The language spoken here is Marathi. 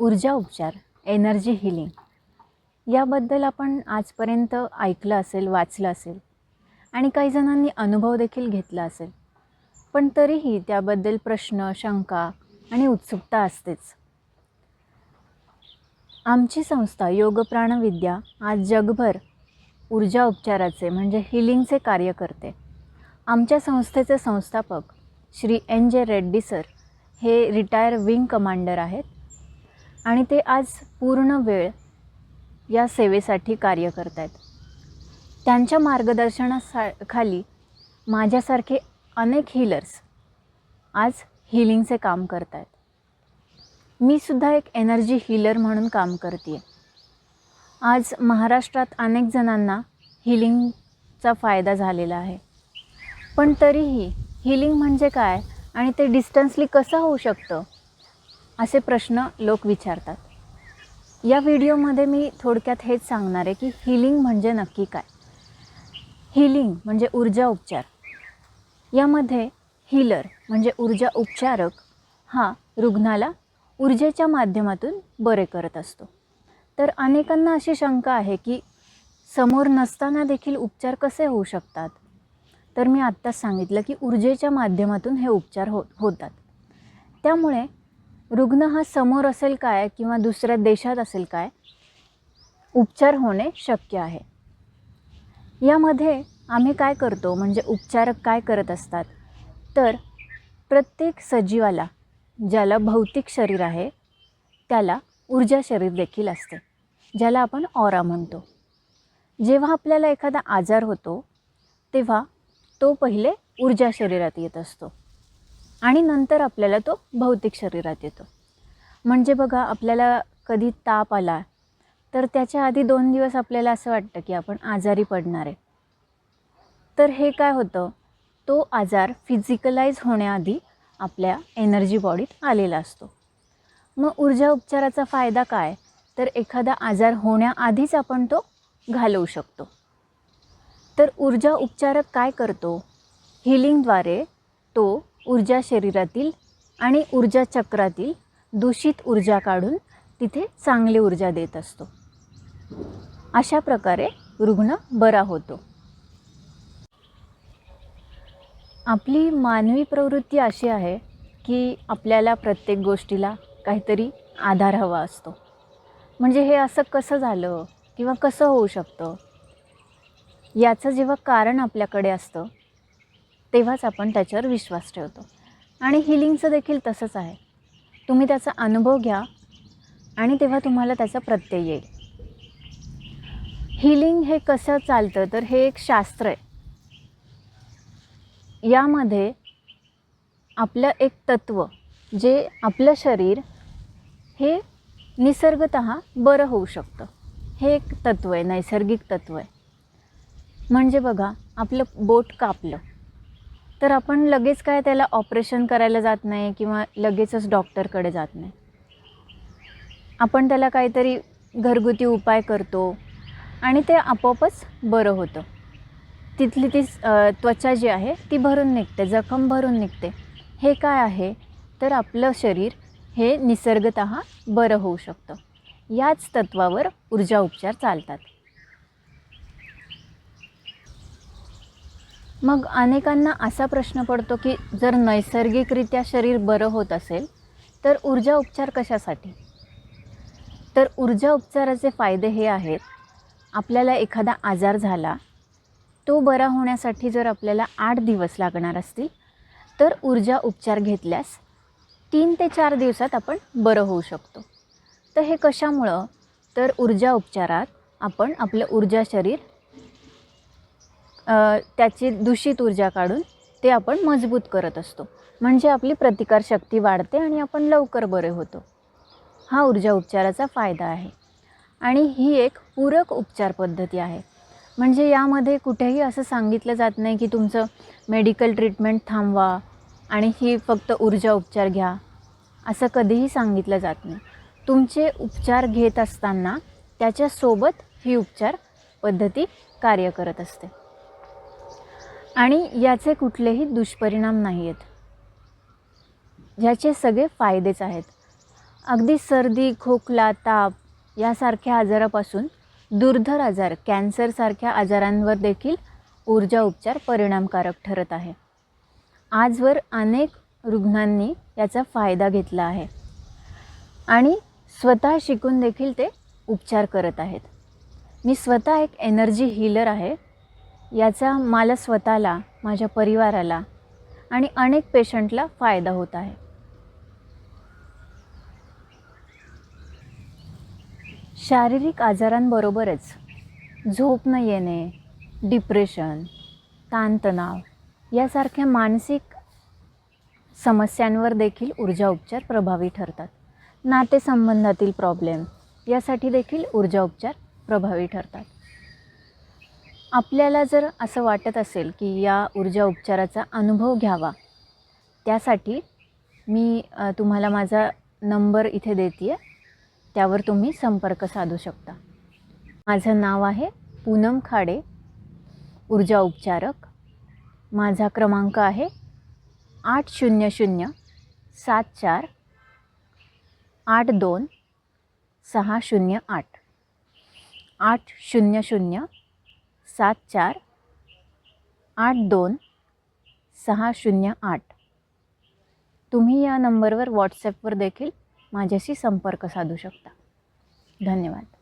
ऊर्जा उपचार एनर्जी हिलिंग याबद्दल आपण आजपर्यंत ऐकलं असेल वाचलं असेल आणि काही जणांनी अनुभव देखील घेतला असेल पण तरीही त्याबद्दल प्रश्न शंका आणि उत्सुकता असतेच. आमची संस्था योग प्राणविद्या आज जगभर ऊर्जा उपचाराचे म्हणजे हिलिंगचे कार्य करते. आमच्या संस्थेचे संस्थापक Shri N J Reddy sir हे रिटायर विंग कमांडर आहेत. आणि ते आज पूर्ण वेळ या सेवेसाठी कार्य करत आहेत त्यांच्या मार्गदर्शनासा खाली माझ्यासारखे अनेक हिलर्स आज हिलिंगचे काम करत आहेत मी सुद्धा एक एनर्जी हिलर म्हणून काम करते आज महाराष्ट्रात अनेक जणांना हिलिंगचा फायदा झालेला आहे. पण तरीही हिलिंग म्हणजे काय आणि ते डिस्टन्सली कसं होऊ शकतं? असे प्रश्न लोक विचारतात. या व्हिडिओमध्ये मी थोडक्यात हेच सांगणार आहे की हिलिंग म्हणजे नक्की काय? हिलिंग म्हणजे ऊर्जा उपचार. यामध्ये हिलर म्हणजे ऊर्जा उपचारक हा रुग्णाला ऊर्जेच्या माध्यमातून बरे करत असतो. तर अनेकांना अशी शंका आहे की समोर नसताना देखील उपचार कसे होऊ शकतात? तर मी आत्ताच सांगितलं की ऊर्जेच्या माध्यमातून हे उपचार हो होतात. त्यामुळे रुग्ण हा समोर असेल काय किंवा दुसऱ्या देशात असेल काय उपचार होणे शक्य आहे. यामध्ये आम्ही काय करतो म्हणजे उपचारक काय करत असतात तर प्रत्येक सजीवाला ज्याला भौतिक शरीर आहे त्याला ऊर्जा शरीर देखील असते ज्याला आपण ऑरा म्हणतो. जेव्हा आपल्याला एखादा आजार होतो तेव्हा तो पहिले ऊर्जा शरीरात येत असतो. आणि नंतर आपल्याला तो भौतिक शरीरात येतो. म्हणजे बघा आपल्याला कधी ताप आला तर त्याच्या आधी दोन दिवस आपल्याला असं वाटतं की आपण आजारी पडणार आहे. तर हे काय होतं? तो आजार फिजिकलाइज होण्याआधी आपल्या एनर्जी बॉडीत आलेला असतो. मग ऊर्जा उपचाराचा फायदा काय? तर एखादा आजार होण्याआधीच आपण तो घालवू शकतो. तर ऊर्जा उपचारक काय करतो? हिलिंगद्वारे तो ऊर्जा शरीरातील आणि ऊर्जा चक्रातील दूषित ऊर्जा काढून तिथे चांगली ऊर्जा देत असतो. अशा प्रकारे रुग्ण बरा होतो. आपली मानवी प्रवृत्ती अशी आहे की आपल्याला प्रत्येक गोष्टीला काहीतरी आधार हवा असतो. म्हणजे हे असं कसं झालं किंवा कसं होऊ शकतं? याचं जेव्हा कारण आपल्याकडे असतं तेव्हाच आपण त्याच्यावर विश्वास ठेवतो. आणि हिलिंगचं देखील तसंच आहे. तुम्ही त्याचा अनुभव घ्या आणि तेव्हा तुम्हाला त्याचा प्रत्यय येईल. हिलिंग हे कसं चालतं? तर हे एक शास्त्र आहे. यामध्ये आपलं एक तत्त्व जे आपलं शरीर हे निसर्गत बरं होऊ शकतं. हे एक तत्त्व आहे नैसर्गिक तत्त्व आहे. म्हणजे बघा आपलं बोट कापलं. तर आपण लगेच काय त्याला ऑपरेशन करायला जात नाही किंवा लगेचच डॉक्टरकडे जात नाही? आपण त्याला काहीतरी घरगुती उपाय करतो आणि ते आपोआपच बरं होतं. तिथली ती त्वचा जी आहे ती भरून निघते जखम भरून निघते. हे काय आहे? तर आपलं शरीर हे निसर्गत बरं होऊ शकतं. याच तत्वावर ऊर्जा उपचार चालतात. मग अनेकांना असा प्रश्न पडतो की जर नैसर्गिकरित्या शरीर बरं होत असेल तर ऊर्जा उपचार कशासाठी? तर ऊर्जा उपचाराचे फायदे हे आहेत आपल्याला एखादा आजार झाला तो बरा होण्यासाठी जर आपल्याला आठ दिवस लागणार असतील तर ऊर्जा उपचार घेतल्यास तीन ते चार दिवसात आपण बरं होऊ शकतो. तर हे कशामुळं? तर ऊर्जा उपचारात आपण आपलं ऊर्जा शरीर त्याची दूषित ऊर्जा काढून ते आपण मजबूत करत असतो. म्हणजे आपली प्रतिकारशक्ती वाढते आणि आपण लवकर बरे होतो. हा ऊर्जा उपचाराचा फायदा आहे. आणि ही एक पूरक उपचार पद्धती आहे. म्हणजे यामध्ये कुठेही असं सांगितलं जात नाही की तुमचं मेडिकल ट्रीटमेंट थांबवा आणि ही फक्त ऊर्जा उपचार घ्या. असं कधीही सांगितलं जात नाही. तुमचे उपचार घेत असताना त्याच्यासोबत ही उपचार पद्धती कार्य करत असते. आणि याचे कुठलेही दुष्परिणाम नाही आहेत ह्याचे सगळे फायदेच आहेत. अगदी सर्दी खोकला ताप यासारख्या आजारापासून दुर्धर आजार कॅन्सरसारख्या आजारांवर देखील ऊर्जा उपचार परिणामकारक ठरत आहे. आजवर अनेक रुग्णांनी याचा फायदा घेतला आहे आणि स्वतः शिकून देखील ते उपचार करत आहेत. मी स्वतः एक एनर्जी हिलर आहे. याचा मला स्वतःला माझ्या परिवाराला आणि अनेक पेशंटला फायदा होत आहे. शारीरिक आजारांबरोबरच झोप न येणे डिप्रेशन ताणतणाव यासारख्या मानसिक समस्यांवर देखील ऊर्जा उपचार प्रभावी ठरतात. नातेसंबंधातील प्रॉब्लेम यासाठी देखील ऊर्जा उपचार प्रभावी ठरतात. आपल्याला जर असं वाटत असेल की या ऊर्जा उपचाराचा अनुभव घ्यावा त्यासाठी मी तुम्हाला माझा नंबर इथे देते आहे त्यावर तुम्ही संपर्क साधू शकता. माझं नाव आहे पूनम खाडे ऊर्जा उपचारक. माझा क्रमांक आहे आठ शून्य शून्य सात चार आठ दोन सहा शून्य आठ. आठ शून्य शून्य सात चार आठ दोन सहा शून्य आठ. तुम्ही या नंबरवर व्हॉट्सॲपवर देखील माझ्याशी संपर्क साधू शकता. धन्यवाद.